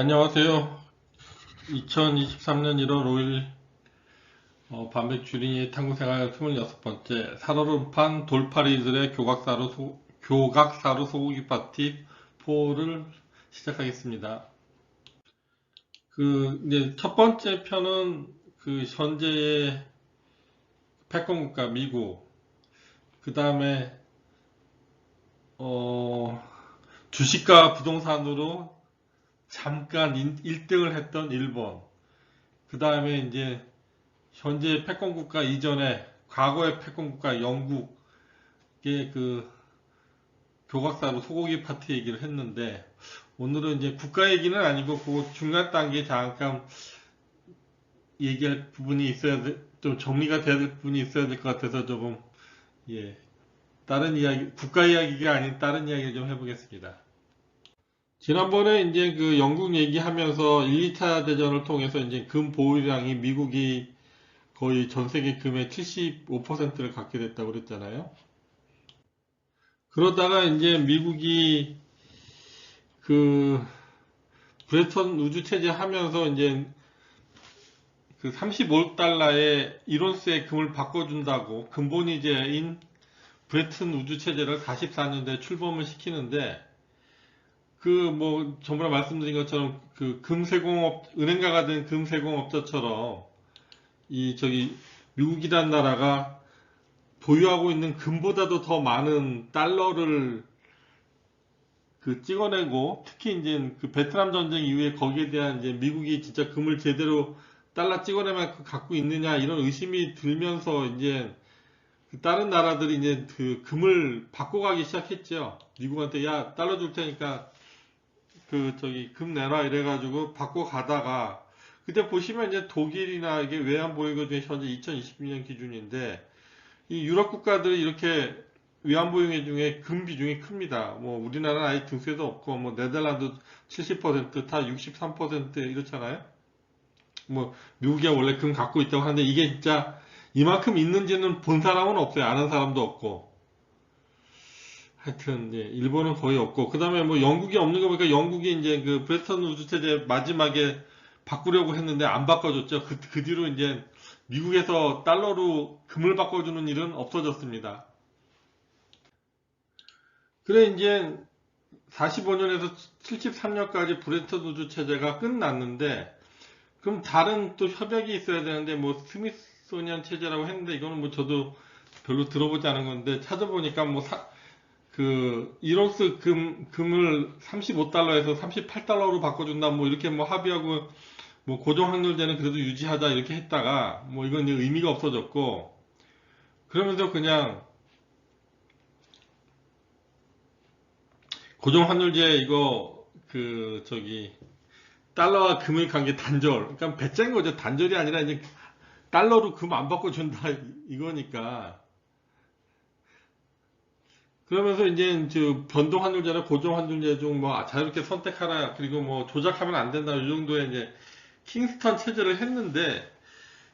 안녕하세요. 2023년 1월 5일 어, 반백 주린이의 탐구생활 26번째 살얼음판 돌파리들의 교각사로, 소, 교각사로 소고기 파티 4를 시작하겠습니다. 그 이제 첫 번째 편은 그 현재의 패권 국가 미국 그 다음에 어, 주식과 부동산으로 잠깐 1등을 했던 일본. 그 다음에 이제 현재 패권국가 이전에 과거의 패권국가 영국의 그 교각사로 소고기 파티 얘기를 했는데 오늘은 이제 국가 얘기는 아니고 그 중간 단계에 잠깐 얘기할 부분이 있어야 돼, 좀 정리가 돼야 될 부분이 있어야 될 것 같아서 조금 예 다른 이야기 국가 이야기가 아닌 다른 이야기를 좀 해보겠습니다. 지난번에 이제 그 영국 얘기하면서 1, 2차 대전을 통해서 이제 금 보유량이 미국이 거의 전 세계 금의 75%를 갖게 됐다고 그랬잖아요. 그러다가 이제 미국이 그 브레턴 우주 체제 하면서 이제 그 35달러에 1온스의 금을 바꿔준다고 근본이제인 브레튼 우주 체제를 44년대에 출범을 시키는데 그 뭐 전번에 말씀드린 것처럼 그 금세공업 은행가가 된 금세공업자처럼 이 저기 미국이란 나라가 보유하고 있는 금보다도 더 많은 달러를 그 찍어내고 특히 이제 그 베트남 전쟁 이후에 거기에 대한 이제 미국이 진짜 금을 제대로 달러 찍어내만 갖고 있느냐 이런 의심이 들면서 이제 그 다른 나라들이 이제 그 금을 바꿔가기 시작했죠. 미국한테 야 달러 줄 테니까 그 저기 금 내놔 이래가지고 바꿔 가다가 그때 보시면 이제 독일이나 이게 외환 보유고 중에 현재 2022년 기준인데 이 유럽 국가들이 이렇게 외환 보유액 중에 금 비중이 큽니다. 뭐 우리나라는 아예 등수에도 없고 뭐 네덜란드 70%다 63% 이렇잖아요. 뭐 미국이 원래 금 갖고 있다고 하는데 이게 진짜 이만큼 있는지는 본 사람은 없어요. 아는 사람도 없고. 하여튼 이제 일본은 거의 없고 그 다음에 뭐 영국이 없는 거 보니까 영국이 이제 그 브레턴 우주 체제 마지막에 바꾸려고 했는데 안 바꿔줬죠. 그, 그 뒤로 이제 미국에서 달러로 금을 바꿔주는 일은 없어졌습니다. 그래 이제 45년에서 73년까지 브레턴 우주 체제가 끝났는데 그럼 다른 또 협약이 있어야 되는데 뭐 스미소니안 체제라고 했는데 이거는 뭐 저도 별로 들어보지 않은 건데 찾아보니까 뭐 사, 그 1온스 금 금을 35달러에서 38달러로 바꿔준다 뭐 이렇게 뭐 합의하고 뭐 고정 확률제는 그래도 유지하자 이렇게 했다가 뭐 이건 이제 의미가 없어졌고 그러면서 그냥 고정 환율제 이거 그 저기 달러와 금의 관계 단절. 그러니까 배짱인 거죠. 단절이 아니라 이제 달러로 금 안 바꿔준다 이거니까 그러면서 이제 저 변동 환율제나 고정 환율제 중 뭐 자유롭게 선택하라 그리고 뭐 조작하면 안 된다 이 정도의 이제 킹스턴 체제를 했는데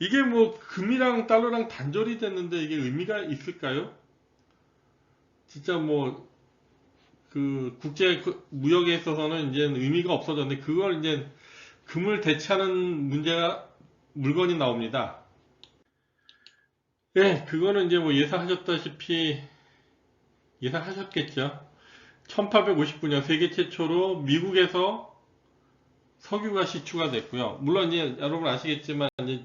이게 뭐 금이랑 달러랑 단절이 됐는데 이게 의미가 있을까요? 진짜 뭐 그 국제 무역에 있어서는 이제 의미가 없어졌는데 그걸 이제 금을 대체하는 문제가 물건이 나옵니다. 예, 그거는 이제 뭐 예상하셨다시피 예상하셨겠죠. 1859년 세계 최초로 미국에서 석유가 시추가 됐고요. 물론 이제 여러분 아시겠지만 이제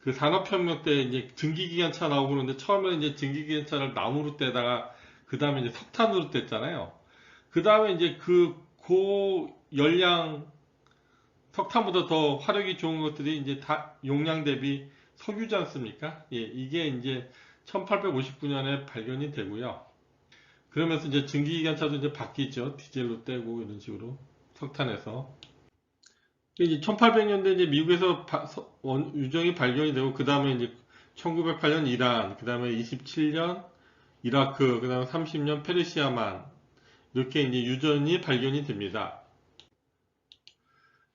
그 산업혁명 때 이제 증기기관차 나오고 그러는데 처음에 이제 증기기관차를 나무로 떼다가 그 다음에 이제 석탄으로 뗐잖아요. 그 다음에 이제 그 고열량 석탄보다 더 화력이 좋은 것들이 이제 다 용량 대비 석유지 않습니까? 예, 이게 이제 1859년에 발견이 되고요. 그러면서 이제 증기기관차도 이제 바뀌죠. 디젤로 떼고 이런 식으로 석탄에서. 이제 1800년대 이제 미국에서 바, 서, 원, 유정이 발견이 되고 그 다음에 이제 1908년 이란, 그 다음에 27년 이라크, 그 다음에 30년 페르시아만 이렇게 이제 유전이 발견이 됩니다.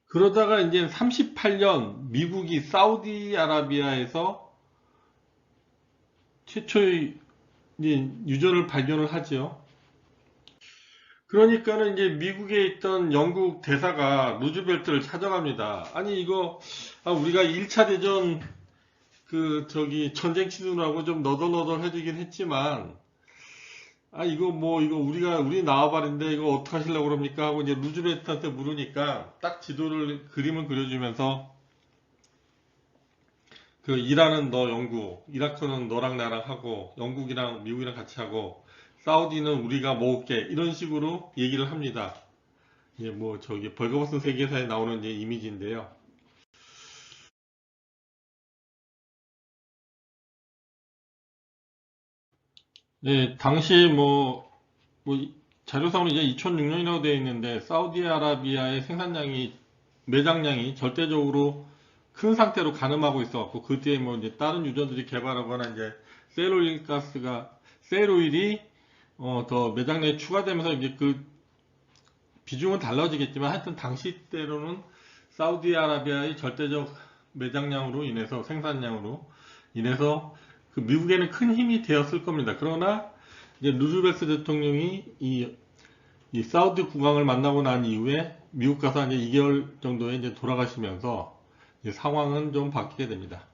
그러다가 이제 38년 미국이 사우디아라비아에서 최초의 이제 유전을 발견을 하죠. 그러니까는 이제 미국에 있던 영국 대사가 루즈벨트를 찾아갑니다. 아니 이거 아, 우리가 1차 대전 그 저기 전쟁 치르느라고 좀 너덜너덜해지긴 했지만 아 이거 뭐 이거 우리가 우리 나와바린데 이거 어떻게 하시려고 그럽니까 하고 이제 루즈벨트한테 물으니까 딱 지도를 그림을 그려주면서 그 이란은 너 영국, 이라크는 너랑 나랑 하고 영국이랑 미국이랑 같이 하고 사우디는 우리가 먹을게 이런 식으로 얘기를 합니다. 이제 뭐 저기 벌거벗은 세계사에 나오는 이제 이미지인데요. 네, 당시 뭐, 뭐 이- 자료상으로 이제 2006년이라고 되어 있는데 사우디아라비아의 생산량이 매장량이 절대적으로 큰 상태로 가늠하고 있어갖고 그 뒤에 뭐 이제 다른 유전들이 개발하거나 이제 세로일 가스가 세로일이 어, 더 매장량이 추가되면서 이제 그 비중은 달라지겠지만 하여튼 당시 때로는 사우디아라비아의 절대적 매장량으로 인해서 생산량으로 인해서 그 미국에는 큰 힘이 되었을 겁니다. 그러나 이제 루즈벨트 대통령이 이, 이 사우디 국왕을 만나고 난 이후에 미국 가서 이제 2개월 정도에 이제 돌아가시면서 상황은 좀 바뀌게 됩니다.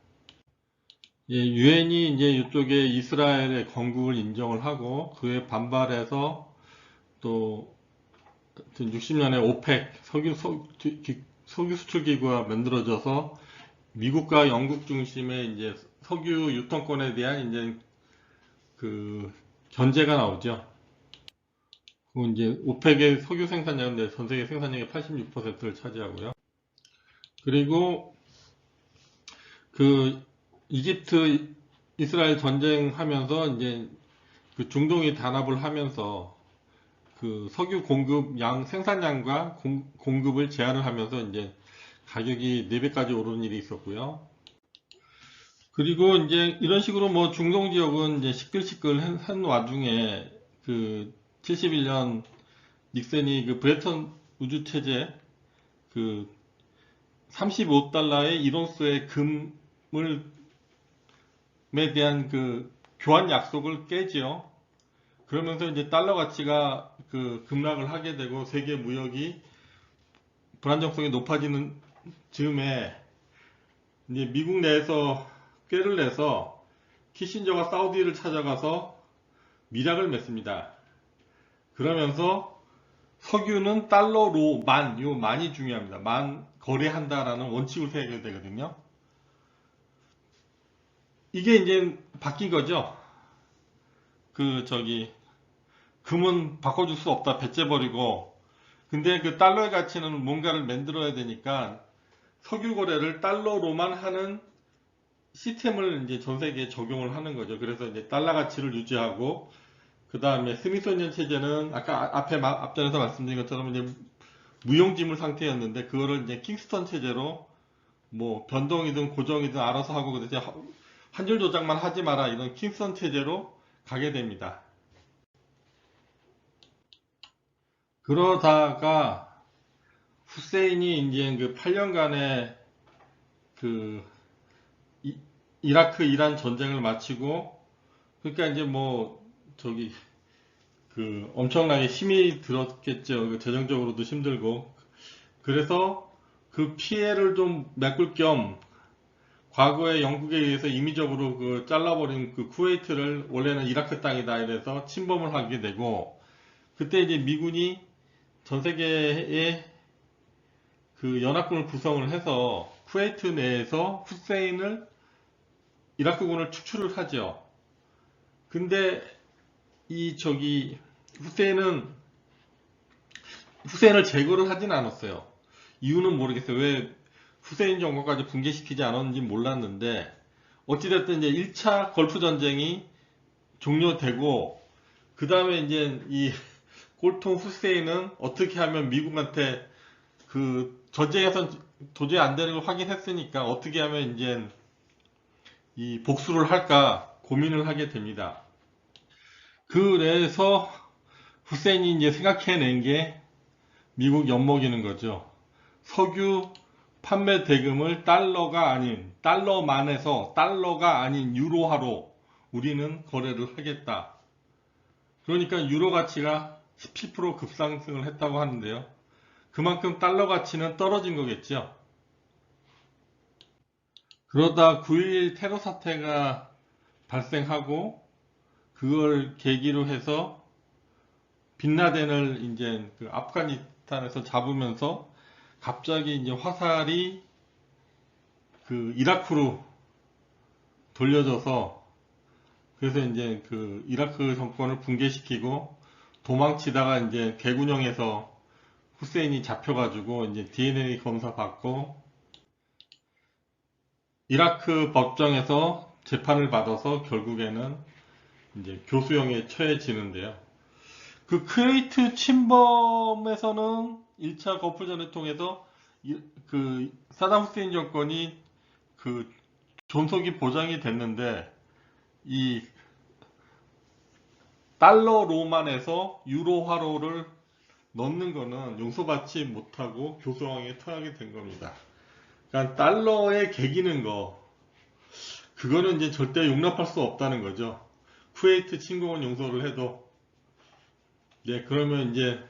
예, 유엔이 이제 이쪽에 이스라엘의 건국을 인정을 하고 그에 반발해서 또 60년에 오펙 석유, 석유 수출 기구가 만들어져서 미국과 영국 중심의 이제 석유 유통권에 대한 이제 그 견제가 나오죠. 그 이제 오펙의 석유 생산량인데 전 세계 생산량의 86%를 차지하고요. 그리고 그 이집트 이스라엘 전쟁하면서 이제 그 중동이 단합을 하면서 그 석유 공급 양 생산량과 공, 공급을 제한을 하면서 이제 가격이 4배까지 오르는 일이 있었고요. 그리고 이제 이런 식으로 뭐 중동 지역은 이제 시끌시끌 한, 한 와중에 그 71년 닉슨이 그 브레턴 우주 체제 그 35달러의 1온스의 금을 에 대한 그 교환 약속을 깨지요. 그러면서 이제 달러 가치가 그 급락을 하게 되고 세계 무역이 불안정성이 높아지는 즈음에 이제 미국 내에서 꾀를 내서 키신저가 사우디를 찾아가서 미락을 맺습니다. 그러면서 석유는 달러로 만, 요 만이 중요합니다. 만 거래한다라는 원칙을 세우게 되거든요. 이게 이제 바뀐 거죠. 그 저기 금은 바꿔줄 수 없다 배째 버리고 근데 그 달러의 가치는 뭔가를 만들어야 되니까 석유 거래를 달러로만 하는 시스템을 이제 전 세계에 적용을 하는 거죠. 그래서 이제 달러 가치를 유지하고 그 다음에 스미소니언 체제는 아까 아- 앞에 마- 앞전에서 말씀드린 것처럼 이제 무용지물 상태였는데 그거를 이제 킹스턴 체제로 뭐 변동이든 고정이든 알아서 하고 그래서 한 줄 조작만 하지 마라 이런 킹스턴 체제로 가게 됩니다. 그러다가 후세인이 이제 그 8년간의 그 이- 이라크 이란 전쟁을 마치고 그러니까 이제 뭐 저기 그 엄청나게 힘이 들었겠죠. 그 재정적으로도 힘들고 그래서 그 피해를 좀 메꿀 겸 과거에 영국에 의해서 임의적으로 그 잘라버린 그 쿠웨이트를 원래는 이라크 땅이다 이래서 침범을 하게 되고 그때 이제 미군이 전 세계에 그 연합군을 구성을 해서 쿠웨이트 내에서 후세인을 이라크군을 축출을 하죠. 근데 이 저기 후세인은 후세인을 제거를 하진 않았어요. 이유는 모르겠어요. 왜 후세인 정권까지 붕괴시키지 않았는지 몰랐는데 어찌됐든 이제 1차 걸프 전쟁이 종료되고 그 다음에 이제 이 꼴통 후세인은 어떻게 하면 미국한테 그 전쟁에선 도저히 안 되는 걸 확인했으니까 어떻게 하면 이제 이 복수를 할까 고민을 하게 됩니다. 그래서 후세인이 이제 생각해낸 게 미국 엿먹이는 거죠. 석유 판매 대금을 달러가 아닌 달러만에서 달러가 아닌 유로화로 우리는 거래를 하겠다. 그러니까 유로 가치가 17% 급상승을 했다고 하는데요. 그만큼 달러 가치는 떨어진 거겠죠. 그러다 9.11 테러 사태가 발생하고 그걸 계기로 해서 빈라덴을 이제 그 아프가니스탄에서 잡으면서 갑자기 이제 화살이 그 이라크로 돌려져서 그래서 이제 그 이라크 정권을 붕괴시키고 도망치다가 이제 개군형에서 후세인이 잡혀가지고 이제 DNA 검사 받고 이라크 법정에서 재판을 받아서 결국에는 이제 교수형에 처해지는데요. 그 크웨이트 침범에서는 1차 거푸전을 통해서 이- 그 사담 후세인 정권이 그 존속이 보장이 됐는데 이 달러로만에서 유로화로를 넣는 거는 용서받지 못하고 교수왕에 처하게 된 겁니다. 그러니까 달러에 개기는 거 그거는 이제 절대 용납할 수 없다는 거죠. 쿠웨이트 침공은 용서를 해도 네 그러면 이제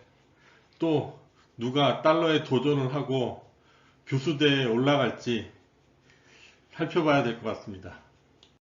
또 누가 달러에 도전을 하고 교수대에 올라갈지 살펴봐야 될 것 같습니다.